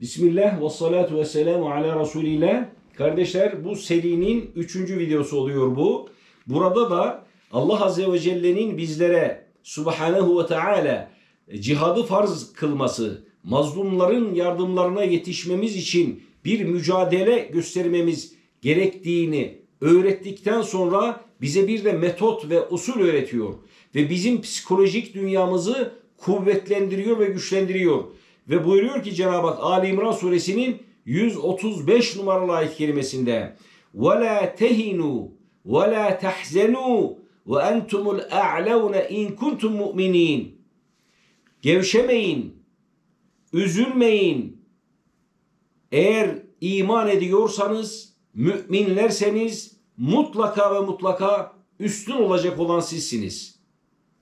Bismillah ve salatu ve selamu ala Resulillah. Kardeşler bu serinin üçüncü videosu oluyor bu. Burada da Allah Azze ve Celle'nin bizlere Subhanahu ve Teala cihadı farz kılması, mazlumların yardımlarına yetişmemiz için bir mücadele göstermemiz gerektiğini öğrettikten sonra bize bir de metot ve usul öğretiyor. Ve bizim psikolojik dünyamızı kuvvetlendiriyor ve güçlendiriyor. Ve buyuruyor ki Cenab-ı Hak Ali İmran suresinin 135 numaralı ayet kerimesinde وَلَا تَهِنُوا وَلَا تَحْزَنُوا وَاَنْتُمُ الْاَعْلَوْنَ اِنْ كُنْتُمْ مُؤْمِنِينَ Gevşemeyin, üzülmeyin. Eğer iman ediyorsanız, müminlerseniz mutlaka ve mutlaka üstün olacak olan sizsiniz.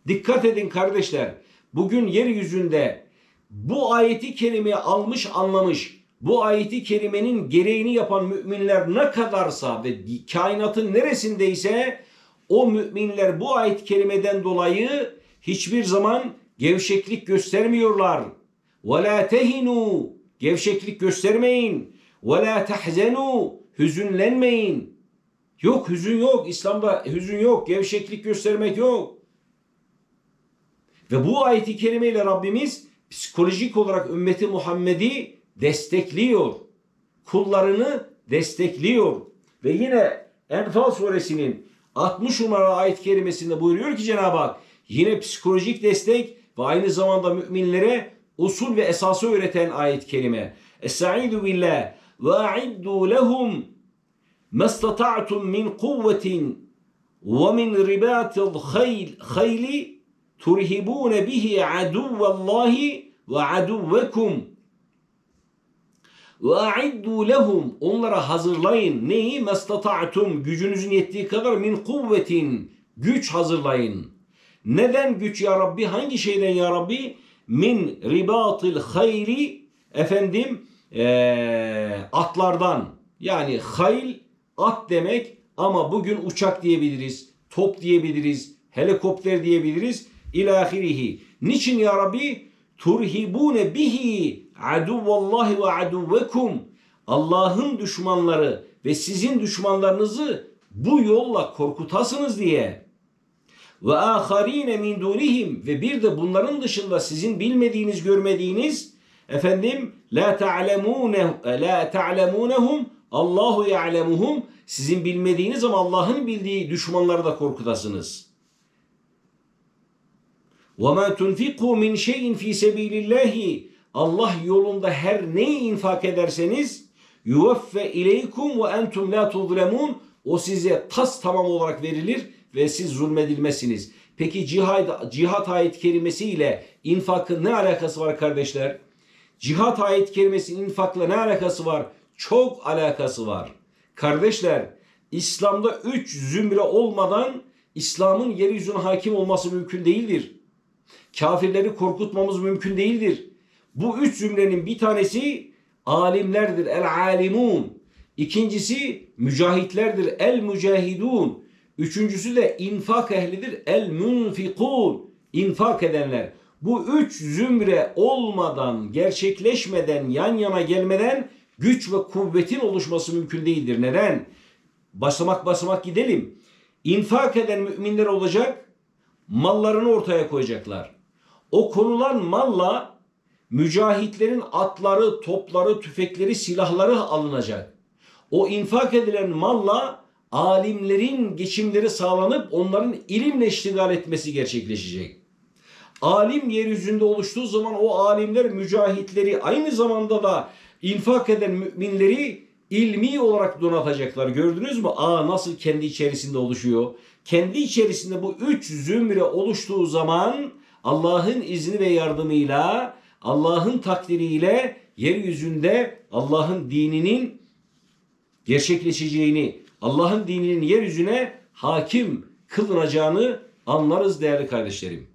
Dikkat edin kardeşler. Bugün yeryüzünde bu ayeti kerimeyi almış anlamış, bu ayeti kerimenin gereğini yapan müminler ne kadarsa ve kainatın neresindeyse o müminler bu ayet kerimeden dolayı hiçbir zaman gevşeklik göstermiyorlar. وَلَا تَهِنُوا Gevşeklik göstermeyin. وَلَا تَحْزَنُوا Hüzünlenmeyin. Yok hüzün yok. İslam'da hüzün yok. Gevşeklik göstermek yok. Ve bu ayeti kerimeyle Rabbimiz psikolojik olarak ümmeti Muhammed'i destekliyor. Kullarını destekliyor. Ve yine Enfal suresinin 60 numaralı ayet kerimesinde buyuruyor ki Cenab-ı Hak yine psikolojik destek ve aynı zamanda müminlere usul ve esası öğreten ayet kerime. Estaizu billah ve a'iddu lehum mastata'tum min kuvvetin ve min ribatil khayl khayli turhibune bihi aduvallahi ve aduvekum. Ve a'iddu lehum. Onlara hazırlayın. Neyi? Mastata'tum gücünüzün yettiği kadar min kuvvetin. Güç hazırlayın. Neden güç ya Rabbi? Hangi şeyden ya Rabbi? Min ribatil hayri efendim ee, atlardan. Yani hayl at demek ama bugün uçak diyebiliriz, top diyebiliriz, helikopter diyebiliriz ilahirihi. Niçin ya Rabbi? Turhibune bihi aduvallahi ve aduvekum. Allah'ın düşmanları ve sizin düşmanlarınızı bu yolla korkutasınız diye. Ve aharine min dunihim ve bir de bunların dışında sizin bilmediğiniz, görmediğiniz efendim la ta'lemune la ta'lemunehum Allahu ya'lemuhum sizin bilmediğiniz ama Allah'ın bildiği düşmanları da korkutasınız. وَمَا تُنْفِقُوا مِنْ شَيْءٍ ف۪ي سَب۪يلِ اللّٰهِ Allah yolunda her neyi infak ederseniz yuveffe ileykum ve entum la tuzlemun o size tas tamam olarak verilir ve siz zulmedilmezsiniz. Peki cihat, cihat ayet kelimesiyle infakın ne alakası var kardeşler? Cihat ayet kelimesinin infakla ne alakası var? Çok alakası var. Kardeşler İslam'da üç zümre olmadan İslam'ın yeryüzüne hakim olması mümkün değildir. Kafirleri korkutmamız mümkün değildir. Bu üç zümrenin bir tanesi alimlerdir. El alimun. İkincisi mücahitlerdir. El mücahidun. Üçüncüsü de infak ehlidir. El munfikun. İnfak edenler. Bu üç zümre olmadan, gerçekleşmeden, yan yana gelmeden güç ve kuvvetin oluşması mümkün değildir. Neden? Basamak basamak gidelim. İnfak eden müminler olacak, mallarını ortaya koyacaklar. O konulan malla mücahitlerin atları, topları, tüfekleri, silahları alınacak. O infak edilen malla alimlerin geçimleri sağlanıp onların ilimle iştigal etmesi gerçekleşecek. Alim yeryüzünde oluştuğu zaman o alimler mücahitleri aynı zamanda da infak eden müminleri ilmi olarak donatacaklar. Gördünüz mü? Aa nasıl kendi içerisinde oluşuyor? Kendi içerisinde bu üç zümre oluştuğu zaman Allah'ın izni ve yardımıyla, Allah'ın takdiriyle yeryüzünde Allah'ın dininin gerçekleşeceğini, Allah'ın dininin yeryüzüne hakim kılınacağını anlarız değerli kardeşlerim.